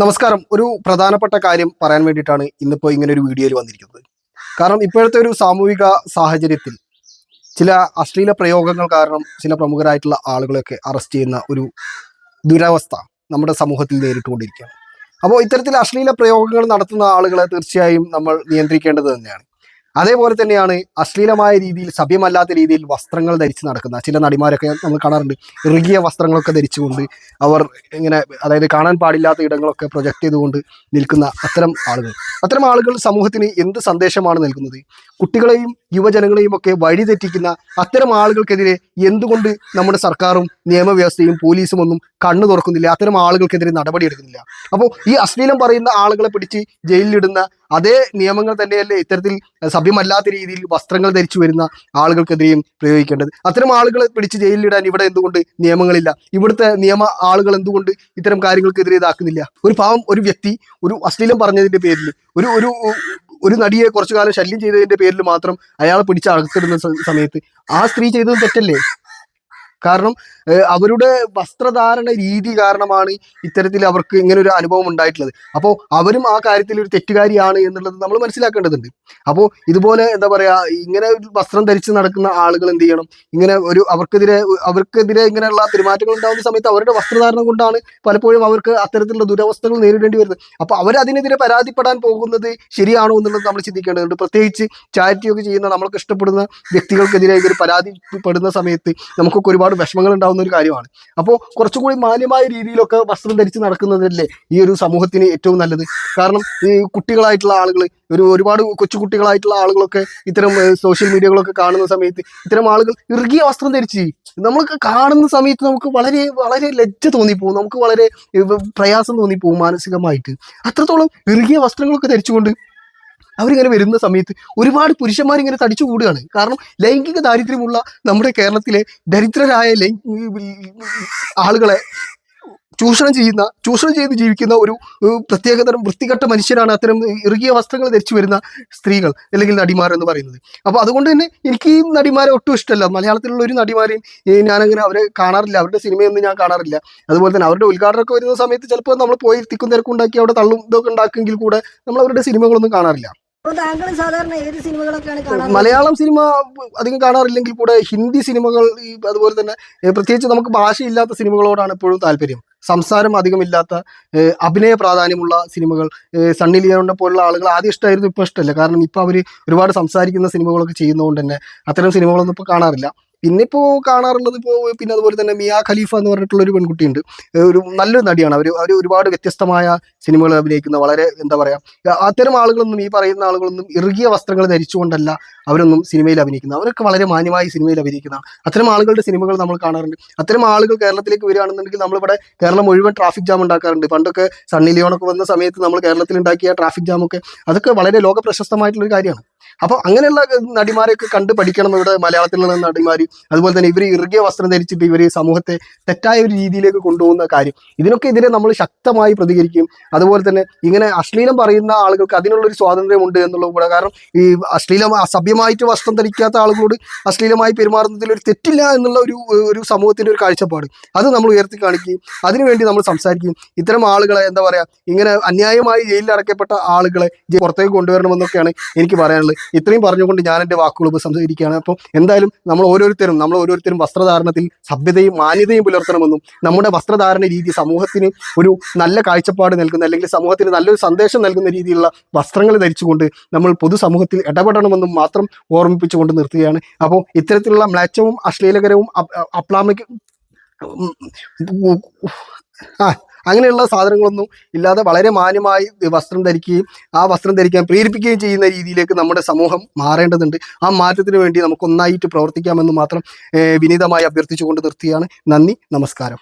നമസ്കാരം. ഒരു പ്രധാനപ്പെട്ട കാര്യം പറയാൻ വേണ്ടിയിട്ടാണ് ഇന്നിപ്പോൾ ഇങ്ങനെ ഒരു വീഡിയോയിൽ വന്നിരിക്കുന്നത്. കാരണം ഇപ്പോഴത്തെ ഒരു സാമൂഹിക സാഹചര്യത്തിൽ ചില അശ്ലീല പ്രയോഗങ്ങൾ കാരണം ചില പ്രമുഖരായിട്ടുള്ള ആളുകളെയൊക്കെ അറസ്റ്റ് ചെയ്യുന്ന ഒരു ദുരവസ്ഥ നമ്മുടെ സമൂഹത്തിൽ നേരിട്ടുകൊണ്ടിരിക്കുകയാണ്. അപ്പോൾ ഇത്തരത്തിൽ അശ്ലീല പ്രയോഗങ്ങൾ നടത്തുന്ന ആളുകളെ തീർച്ചയായും നമ്മൾ നിയന്ത്രിക്കേണ്ടത് തന്നെയാണ്. അതേപോലെ തന്നെയാണ് അശ്ലീലമായ രീതിയിൽ സഭ്യമല്ലാത്ത രീതിയിൽ വസ്ത്രങ്ങൾ ധരിച്ച് നടക്കുന്ന ചില നടിമാരൊക്കെ നമ്മൾ കാണാറുണ്ട്. ഇറുകിയ വസ്ത്രങ്ങളൊക്കെ ധരിച്ചുകൊണ്ട് അവർ ഇങ്ങനെ അതായത് കാണാൻ പാടില്ലാത്ത ഇടങ്ങളൊക്കെ പ്രൊജക്ട് ചെയ്തുകൊണ്ട് നിൽക്കുന്ന അത്തരം ആളുകൾ. അത്തരം ആളുകൾ സമൂഹത്തിന് എന്ത് സന്ദേശമാണ് നൽകുന്നത്? കുട്ടികളെയും യുവജനങ്ങളെയും ഒക്കെ വഴിതെറ്റിക്കുന്ന അത്തരം ആളുകൾക്കെതിരെ എന്തുകൊണ്ട് നമ്മുടെ സർക്കാരും നിയമവ്യവസ്ഥയും പോലീസും ഒന്നും കണ്ണു തുറക്കുന്നില്ല അത്തരം ആളുകൾക്കെതിരെ നടപടിയെടുക്കുന്നില്ല. അപ്പോൾ ഈ അശ്ലീലം പറയുന്ന ആളുകളെ പിടിച്ച് ജയിലിലിടുന്ന അതേ നിയമങ്ങൾ തന്നെയല്ലേ ഇത്തരത്തിൽ സഭ്യമല്ലാത്ത രീതിയിൽ വസ്ത്രങ്ങൾ ധരിച്ചു വരുന്ന ആളുകൾക്കെതിരെയും പ്രയോഗിക്കേണ്ടത്? അത്തരം ആളുകളെ പിടിച്ച് ജയിലിലിടാൻ ഇവിടെ എന്തുകൊണ്ട് നിയമങ്ങളില്ല? ഇവിടുത്തെ നിയമ ആളുകൾ എന്തുകൊണ്ട് ഇത്തരം കാര്യങ്ങൾക്കെതിരെ ഇതാക്കുന്നില്ല? ഒരു പാവം ഒരു വ്യക്തി ഒരു അശ്ലീലം പറഞ്ഞതിന്റെ പേരിൽ ഒരു ഒരു ഒരു നടിയെ കുറച്ചു കാലം ശല്യം ചെയ്തതിന്റെ പേരിൽ മാത്രം അയാളെ പിടിച്ച് അകത്തിടുന്ന സമയത്ത് ആ സ്ത്രീ ചെയ്തത് തെറ്റല്ലേ? കാരണം അവരുടെ വസ്ത്രധാരണ രീതി കാരണമാണ് ഇത്തരത്തിൽ അവർക്ക് ഇങ്ങനെ ഒരു അനുഭവം ഉണ്ടായിട്ടുള്ളത്. അപ്പോൾ അവരും ആ കാര്യത്തിൽ ഒരു തെറ്റുകാരിയാണ് എന്നുള്ളത് നമ്മൾ മനസ്സിലാക്കേണ്ടതുണ്ട്. അപ്പോൾ ഇതുപോലെ എന്താ പറയാ ഇങ്ങനെ വസ്ത്രം ധരിച്ച് നടക്കുന്ന ആളുകൾ എന്ത് ചെയ്യണം? ഇങ്ങനെ ഒരു അവർക്കെതിരെ അവർക്കെതിരെ ഇങ്ങനെയുള്ള പെരുമാറ്റങ്ങൾ ഉണ്ടാകുന്ന സമയത്ത് അവരുടെ വസ്ത്രധാരണം കൊണ്ടാണ് പലപ്പോഴും അവർക്ക് അത്തരത്തിലുള്ള ദുരവസ്ഥകൾ നേരിടേണ്ടി വരുന്നത്. അപ്പോൾ അവരതിനെതിരെ പരാതിപ്പെടാൻ പോകുന്നത് ശരിയാണോ എന്നുള്ളത് നമ്മൾ ചിന്തിക്കേണ്ടതുണ്ട്. പ്രത്യേകിച്ച് ചാരിറ്റിയൊക്കെ ചെയ്യുന്ന നമ്മൾക്ക് ഇഷ്ടപ്പെടുന്ന വ്യക്തികൾക്കെതിരെ ഇവർ പരാതിപ്പെടുന്ന സമയത്ത് നമുക്കൊക്കെ ഒരുപാട് വിഷമങ്ങൾ ഉണ്ടാകുന്ന ഒരു കാര്യമാണ്. അപ്പോൾ കുറച്ചുകൂടി മാന്യമായ രീതിയിലൊക്കെ വസ്ത്രം ധരിച്ച് നടക്കുന്നതല്ലേ ഈ ഒരു സമൂഹത്തിന് ഏറ്റവും നല്ലത്? കാരണം ഈ കുട്ടികളായിട്ടുള്ള ആളുകൾ ഒരു ഒരുപാട് കൊച്ചുകുട്ടികളായിട്ടുള്ള ആളുകളൊക്കെ ഇത്തരം സോഷ്യൽ മീഡിയകളൊക്കെ കാണുന്ന സമയത്ത് ഇത്തരം ആളുകൾ ഇറുകിയ വസ്ത്രം ധരിച്ച് നമ്മൾക്ക് കാണുന്ന സമയത്ത് നമുക്ക് വളരെ വളരെ ലജ്ജ തോന്നിപ്പോകും നമുക്ക് വളരെ പ്രയാസം തോന്നിപ്പോകും മാനസികമായിട്ട്. അത്രത്തോളം ഇറുകിയ വസ്ത്രങ്ങളൊക്കെ ധരിച്ചുകൊണ്ട് അവരിങ്ങനെ വരുന്ന സമയത്ത് ഒരുപാട് പുരുഷന്മാർ ഇങ്ങനെ തടിച്ചു കൂടുകയാണ്. കാരണം ലൈംഗിക ദാരിദ്ര്യമുള്ള നമ്മുടെ കേരളത്തിലെ ദരിദ്രരായ ആളുകളെ ചൂഷണം ചെയ്യുന്ന ചൂഷണം ചെയ്ത് ജീവിക്കുന്ന ഒരു പ്രത്യേകതരം വൃത്തികെട്ട മനുഷ്യരാണ് അത്തരം ഇറുകിയ വസ്ത്രങ്ങൾ ധരിച്ചു വരുന്ന സ്ത്രീകൾ അല്ലെങ്കിൽ നടിമാർ എന്ന് പറയുന്നത്. അപ്പോൾ അതുകൊണ്ട് തന്നെ എനിക്ക് ഈ നടിമാരെ ഒട്ടും ഇഷ്ടമല്ല. മലയാളത്തിലുള്ള ഒരു നടിമാരെയും ഞാനങ്ങനെ അവരെ കാണാറില്ല. അവരുടെ സിനിമയൊന്നും ഞാൻ കാണാറില്ല. അതുപോലെ തന്നെ അവരുടെ ഉദ്ഘാടനമൊക്കെ വരുന്ന സമയത്ത് ചിലപ്പോൾ നമ്മൾ പോയി തിക്കും തിരക്കുണ്ടാക്കി അവിടെ തള്ളും ഇതൊക്കെ ഉണ്ടാക്കുമെങ്കിൽ കൂടെ നമ്മൾ അവരുടെ സിനിമകളൊന്നും കാണാറില്ല. സാധാരണ കാണാറ് മലയാളം സിനിമ അധികം കാണാറില്ലെങ്കിൽ കൂടെ ഹിന്ദി സിനിമകൾ അതുപോലെ തന്നെ പ്രത്യേകിച്ച് നമുക്ക് ഭാഷയില്ലാത്ത സിനിമകളോടാണ് എപ്പോഴും താല്പര്യം. സംസാരം അധികമില്ലാത്ത അഭിനയ പ്രാധാന്യമുള്ള സിനിമകൾ സണ്ണി ലിയോണിനെ പോലുള്ള ആളുകൾ ആദ്യം ഇഷ്ടമായിരുന്നു ഇപ്പോൾ ഇഷ്ടമല്ല. കാരണം ഇപ്പോൾ അവർ ഒരുപാട് സംസാരിക്കുന്ന സിനിമകളൊക്കെ ചെയ്യുന്നതുകൊണ്ട് തന്നെ അത്തരം സിനിമകളൊന്നും ഇപ്പോൾ കാണാറില്ല. പിന്നെ ഇപ്പോൾ കാണാറുള്ളത് ഇപ്പോൾ പിന്നെ അതുപോലെ തന്നെ മിയ ഖലീഫ എന്ന് പറഞ്ഞിട്ടുള്ള ഒരു പെൺകുട്ടിയുണ്ട്. ഒരു നല്ലൊരു നടിയാണ്. അവർ അവർ ഒരുപാട് വ്യത്യസ്തമായ സിനിമകൾ അഭിനയിക്കുന്ന. വളരെ എന്താ പറയുക അത്തരം ആളുകളൊന്നും ഈ പറയുന്ന ആളുകളൊന്നും ഇറുകിയ വസ്ത്രങ്ങൾ ധരിച്ചുകൊണ്ടല്ല അവരൊന്നും സിനിമയിൽ അഭിനയിക്കുന്നത്. അവരൊക്കെ വളരെ മാന്യമായി സിനിമയിൽ അഭിനയിക്കുന്നതാണ്. അത്തരം ആളുകളുടെ സിനിമകൾ നമ്മൾ കാണാറുണ്ട്. അത്തരം ആളുകൾ കേരളത്തിലേക്ക് വരികയാണെന്നുണ്ടെങ്കിൽ നമ്മളിവിടെ കേരളം മുഴുവൻ ട്രാഫിക് ജാം ഉണ്ടാക്കാറുണ്ട്. പണ്ടൊക്കെ സണ്ണി ലിയോണൊക്കെ വന്ന സമയത്ത് നമ്മൾ കേരളത്തിൽ ഉണ്ടാക്കിയ ട്രാഫിക് ജാമൊക്കെ അതൊക്കെ വളരെ ലോക പ്രശസ്തമായിട്ടുള്ള ഒരു കാര്യമാണ്. അപ്പോൾ അങ്ങനെയുള്ള നടിമാരെയൊക്കെ കണ്ട് പഠിക്കണം ഇവിടെ മലയാളത്തിലുള്ള നടിമാർ അതുപോലെ തന്നെ ഇവർ ഇറുകിയ വസ്ത്രം ധരിച്ചിട്ട് ഇവർ സമൂഹത്തെ തെറ്റായ ഒരു രീതിയിലേക്ക് കൊണ്ടുപോകുന്ന കാര്യം. ഇതിനൊക്കെ എതിരെ നമ്മൾ ശക്തമായി പ്രതികരിക്കും. അതുപോലെ തന്നെ ഇങ്ങനെ അശ്ലീലം പറയുന്ന ആളുകൾക്ക് അതിനുള്ളൊരു സ്വാതന്ത്ര്യമുണ്ട് എന്നുള്ളത് കൂടെ. കാരണം ഈ അശ്ലീലം അസഭ്യമായിട്ട് വസ്ത്രം ധരിക്കാത്ത ആളുകളോട് അശ്ലീലമായി പെരുമാറുന്നതിൽ ഒരു തെറ്റില്ല എന്നുള്ള ഒരു ഒരു സമൂഹത്തിന്റെ ഒരു കാഴ്ചപ്പാട്. അത് നമ്മൾ ഉയർത്തി കാണിക്കുകയും അതിനുവേണ്ടി നമ്മൾ സംസാരിക്കുകയും ഇത്തരം ആളുകളെ എന്താ പറയുക ഇങ്ങനെ അന്യായമായി ജയിലിൽ അടക്കപ്പെട്ട ആളുകളെ പുറത്തേക്ക് കൊണ്ടുവരണമെന്നൊക്കെയാണ് എനിക്ക് പറയാനുള്ളത്. ഇത്രയും പറഞ്ഞുകൊണ്ട് ഞാൻ എന്റെ വാക്കുകൾ ഉപസംഹരിക്കുകയാണ്. അപ്പോൾ എന്തായാലും നമ്മൾ ഓരോരുത്തരും നമ്മൾ ഓരോരുത്തരും വസ്ത്രധാരണത്തിൽ സഭ്യതയും മാന്യതയും പുലർത്തണമെന്നും നമ്മുടെ വസ്ത്രധാരണ രീതി സമൂഹത്തിന് ഒരു നല്ല കാഴ്ചപ്പാട് നൽകുന്ന അല്ലെങ്കിൽ സമൂഹത്തിന് നല്ലൊരു സന്ദേശം നൽകുന്ന രീതിയിലുള്ള വസ്ത്രങ്ങൾ ധരിച്ചുകൊണ്ട് നമ്മൾ പൊതുസമൂഹത്തിൽ ഇടപെടണമെന്നും മാത്രം ഓർമ്മിപ്പിച്ചുകൊണ്ട് നിർത്തുകയാണ്. അപ്പോൾ ഇത്തരത്തിലുള്ള മ്ലാച്ചവും അശ്ലീലകരവും അപ്- അപ്ലാമിക ആ അങ്ങനെയുള്ള സാധനങ്ങളൊന്നും ഇല്ലാതെ വളരെ മാന്യമായി വസ്ത്രം ധരിക്കുകയും ആ വസ്ത്രം ധരിക്കാൻ പ്രേരിപ്പിക്കുകയും ചെയ്യുന്ന രീതിയിലേക്ക് നമ്മുടെ സമൂഹം മാറേണ്ടതുണ്ട്. ആ മാറ്റത്തിന് വേണ്ടി നമുക്ക് ഒന്നായിട്ട് പ്രവർത്തിക്കാമെന്ന് മാത്രം വിനീതമായി അഭ്യർത്ഥിച്ചുകൊണ്ട് നിർത്തിയാണ്. നന്ദി നമസ്കാരം.